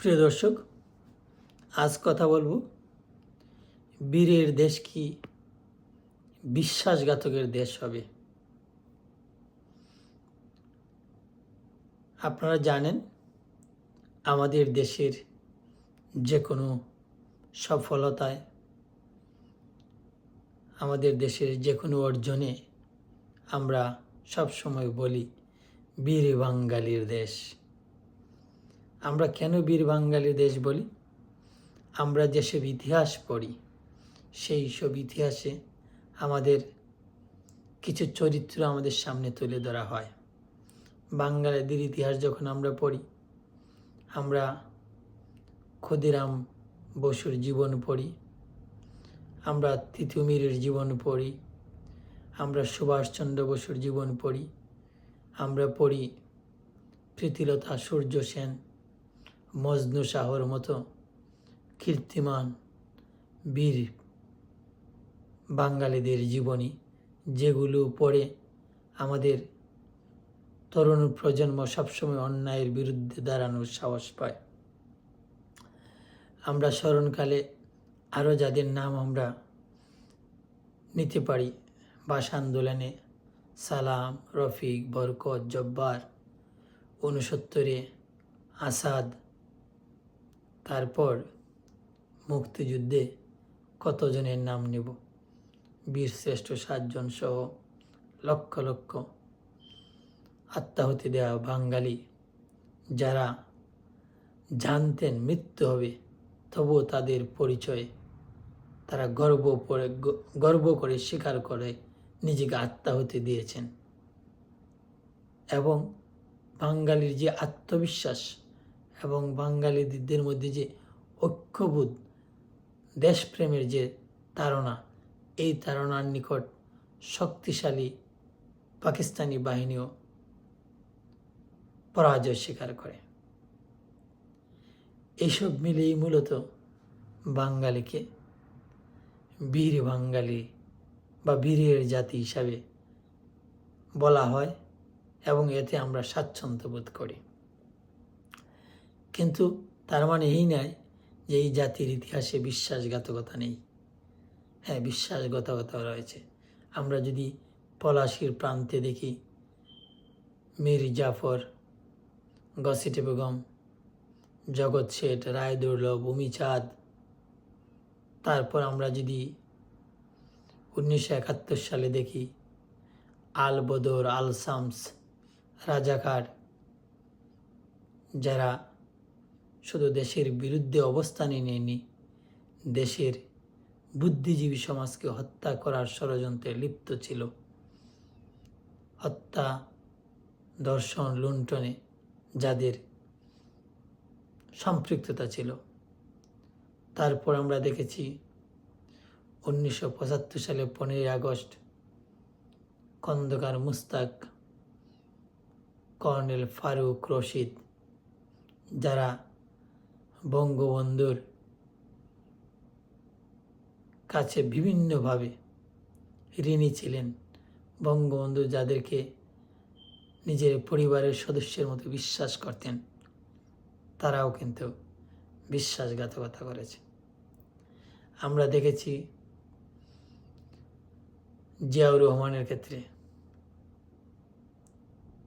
প্রিয় দর্শক, আজ কথা বলব বীরের দেশ কি, বিশ্বাসঘাতকের দেশ হবে। আপনারা জানেন, আমাদের দেশের যে কোনো সফলতায়, আমাদের দেশের যে কোনো অর্জনে আমরা সবসময় বলি, বীর বাঙালির দেশ। আমরা কেন বীর বাঙালি দেশ বলি? আমরা যেসব ইতিহাস পড়ি, সেই সব ইতিহাসে আমাদের কিছু চরিত্র আমাদের সামনে তুলে ধরা হয়। বাঙালিদের ইতিহাস যখন আমরা পড়ি, আমরা ক্ষুদিরাম বসুর জীবন পড়ি, আমরা তিতুমিরের জীবন পড়ি, আমরা সুভাষচন্দ্র বসুর জীবন পড়ি, আমরা পড়ি প্রীতিলতা সূর্য সেন মজনু শাহর মতো কীর্তিমান, বীর বাঙালিদের জীবনী যেগুলো পড়ে আমাদের তরুণ প্রজন্ম সবসময় অন্যায়ের বিরুদ্ধে দাঁড়ানোর সাহস পায়। আমরা স্মরণকালে আরও যাদের নাম আমরা নিতে পারি ভাষা আন্দোলনে সালাম, রফিক, বরকত, জব্বার, ঊনসত্তরে আসাদ তারপর মুক্তিযুদ্ধে কতজনের নাম নেব? বীরশ্রেষ্ঠ সাতজন সহ লক্ষ লক্ষ আত্মাহুতি দেওয়া বাঙালি যারা জানতেন মৃত্যু হবে, তবুও তাদের পরিচয়ে তারা গর্ব করে গর্ব করে স্বীকার করে নিজেকে আত্মাহুতি দিয়েছেন। এবং বাঙালির যে আত্মবিশ্বাস এবং বাঙালিদের মধ্যে যে ঐক্যবোধ, দেশপ্রেমের যে তাড়না, এই তারণার নিকট শক্তিশালী পাকিস্তানি বাহিনীও পরাজয় স্বীকার করে। এইসব মিলেই মূলত বাঙালিকে বীর বাঙালি বা বীরের জাতি হিসাবে বলা হয় এবং এতে আমরা স্বাচ্ছন্দ্য বোধ করি। কিন্তু তার মানে এই নয় যে এই জাতির ইতিহাসে বিশ্বাসঘাতকতা নেই। হ্যাঁ বিশ্বাসঘাতকতা রয়েছে। আমরা যদি পলাশির প্রান্তে দেখি, মীর জাফর, গসিটে বেগম, জগৎ শেঠ, রায়দুর্লভ ভূমিচাঁদ তারপর আমরা যদি উনিশশো একাত্তর সালে দেখি আল বদর আল রাজাকার, যারা শুধু দেশের বিরুদ্ধে অবস্থানই নেয়নি দেশের বুদ্ধিজীবী সমাজকে হত্যা করার ষড়যন্ত্রে লিপ্ত ছিল। হত্যা, দর্শন, লুণ্ঠনে যাদের সম্পৃক্ততা ছিল। তারপর আমরা দেখেছি, উনিশশো পঁচাত্তর সালে পনেরোই আগস্ট খন্দকার মুস্তাক, কর্নেল ফারুক রশিদ, যারা বঙ্গবন্ধুর কাছে বিভিন্নভাবে ঋণী ছিলেন বঙ্গবন্ধু, যাদেরকে নিজের পরিবারের সদস্যের মতো বিশ্বাস করতেন। তারাও কিন্তু বিশ্বাসঘাতকতা করেছে। আমরা দেখেছি জিয়াউর রহমানের ক্ষেত্রে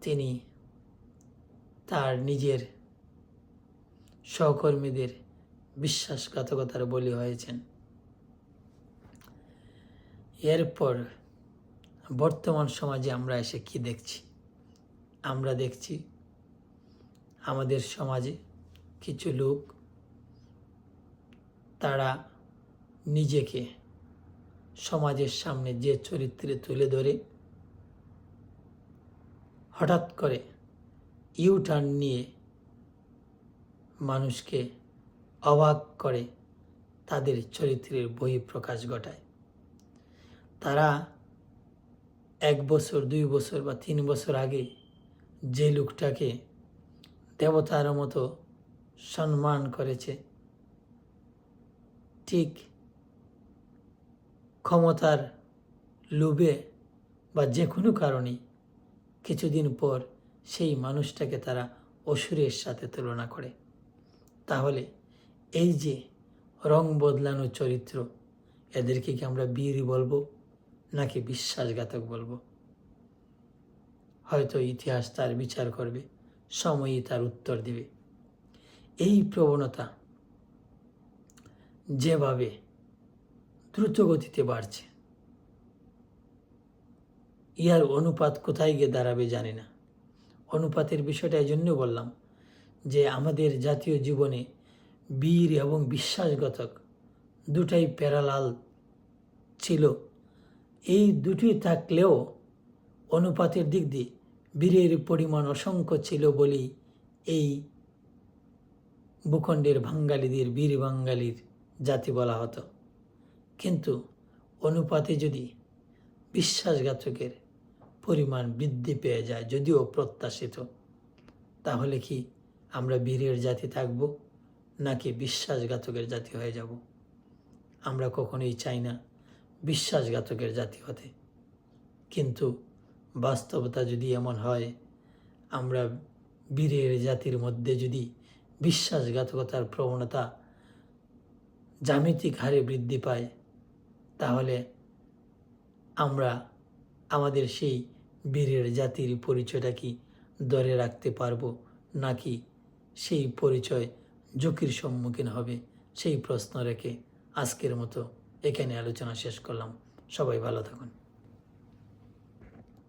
তিনি তার নিজের সহকর্মীদের বিশ্বাসঘাতকতার বলি হয়েছেন। এরপর বর্তমান সমাজে আমরা এসে কি দেখছি? আমরা দেখছি আমাদের সমাজে কিছু লোক তারা নিজেকে সমাজের সামনে যে চরিত্রে তুলে ধরে হঠাৎ করে ইউ টার্ন নিয়ে মানুষকে অবাক করে তাদের চরিত্রের বহিঃপ্রকাশ ঘটায়। তারা এক বছর, দুই বছর বা তিন বছর আগে যে লোকটাকে দেবতার মতো সম্মান করেছে, ঠিক ক্ষমতার লোভে বা যে কোনো কারণে কিছুদিন পর সেই মানুষটাকে তারা অসুরের সাথে তুলনা করে। তাহলে এই যে রং বদলানো চরিত্র, এদেরকে কি আমরা বীর বলব নাকি বিশ্বাসঘাতক বলব? হয়তো ইতিহাস তার বিচার করবে, সময়ই তার উত্তর দেবে। এই প্রবণতা যেভাবে দ্রুত গতিতে বাড়ছে, ইয়ার অনুপাত কোথায় গিয়ে দাঁড়াবে জানি না। অনুপাতের বিষয়টা এই জন্য বললাম যে আমাদের জাতীয় জীবনে বীর এবং বিশ্বাসঘাতক দুটাই প্যারালাল ছিল। এই দুটি থাকলেও অনুপাতের দিক দিয়ে বীরের পরিমাণ অসংখ্য ছিল বলেই এই ভূখণ্ডের বাঙালিদের, বীর বাঙালির জাতি বলা হতো। কিন্তু অনুপাতে যদি বিশ্বাসঘাতকের পরিমাণ বৃদ্ধি পেয়ে যায়, যদিও প্রত্যাশিত, তাহলে কি আমরা বীরের জাতি থাকব নাকি বিশ্বাসঘাতকের জাতি হয়ে যাব? আমরা কখনোই চাই না বিশ্বাসঘাতকের জাতি হতে। কিন্তু বাস্তবতা যদি এমন হয়, আমরা বীরের জাতির মধ্যে যদি বিশ্বাসঘাতকতার প্রবণতা জ্যামিতিক হারে বৃদ্ধি পায়, তাহলে আমরা আমাদের সেই বীরের জাতির পরিচয়টা কি ধরে রাখতে পারব নাকি সেই পরিচয় ঝুঁকির সম্মুখীন হবে, সেই প্রশ্ন রেখে আজকের মতো এখানে আলোচনা শেষ করলাম। সবাই ভালো থাকুন।